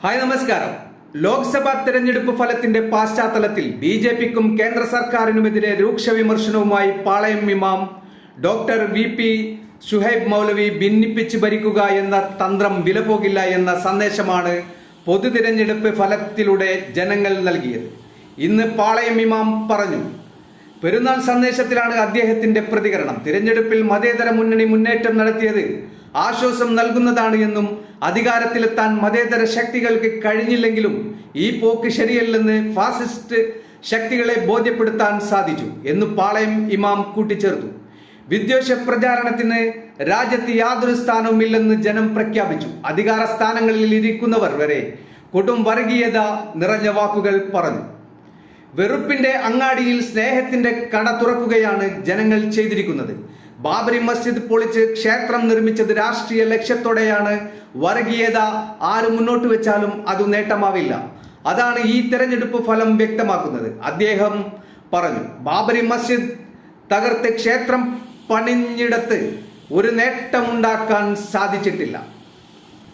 Hi നമസ്കാരം. ലോക്സഭാ തെരഞ്ഞെടുപ്പ് ഫലത്തിന്റെ പശ്ചാത്തലത്തിൽ ബി ജെ പിക്കും കേന്ദ്ര സർക്കാരിനുമെതിരെ രൂക്ഷ വിമർശനവുമായി പാളയം ഇമാം ഡോക്ടർ വി പി ഷുഹൈബ് മൗലവി ഭിന്നിപ്പിച്ച് ഭരിക്കുക എന്ന തന്ത്രം വിലപോകില്ല എന്ന സന്ദേശമാണ് പൊതു തിരഞ്ഞെടുപ്പ് ഫലത്തിലൂടെ ജനങ്ങൾ നൽകിയത്. ഇന്ന് പാളയം ഇമാം പറഞ്ഞു പെരുന്നാൾ സന്ദേശത്തിലാണ് അദ്ദേഹത്തിന്റെ പ്രതികരണം. തിരഞ്ഞെടുപ്പിൽ മതേതര മുന്നണി മുന്നേറ്റം നടത്തിയത് ആശ്വാസം നൽകുന്നതാണ് എന്നും അധികാരത്തിലെത്താൻ മതേതര ശക്തികൾക്ക് കഴിഞ്ഞില്ലെങ്കിലും ഈ പോക്ക് ശരിയല്ലെന്ന് ഫാസിസ്റ്റ് ശക്തികളെ ബോധ്യപ്പെടുത്താൻ സാധിച്ചു എന്ന് പാളയം ഇമാം കൂട്ടിച്ചേർത്തു. വിദ്വേഷ പ്രചാരണത്തിന് രാജ്യത്ത് യാതൊരു സ്ഥാനവുമില്ലെന്ന് ജനം പ്രഖ്യാപിച്ചു. അധികാര സ്ഥാനങ്ങളിൽ ഇരിക്കുന്നവർ വരെ കൊടും വർഗീയത നിറഞ്ഞ വാക്കുകൾ പറഞ്ഞു. വെറുപ്പിന്റെ അങ്ങാടിയിൽ സ്നേഹത്തിന്റെ കട തുറക്കുകയാണ് ജനങ്ങൾ ചെയ്തിരിക്കുന്നത്. ബാബരി മസ്ജിദ് പൊളിച്ച് ക്ഷേത്രം നിർമ്മിച്ചത് രാഷ്ട്രീയ ലക്ഷ്യത്തോടെയാണ്. വർഗീയത ആര് മുന്നോട്ട് വെച്ചാലും അത് നേട്ടമാവില്ല. അതാണ് ഈ തെരഞ്ഞെടുപ്പ് ഫലം വ്യക്തമാക്കുന്നത്. അദ്ദേഹം പറഞ്ഞു ബാബരി മസ്ജിദ് തകർത്ത് ക്ഷേത്രം പണിഞ്ഞിടത്ത് ഒരു നേട്ടമുണ്ടാക്കാൻ സാധിച്ചിട്ടില്ല.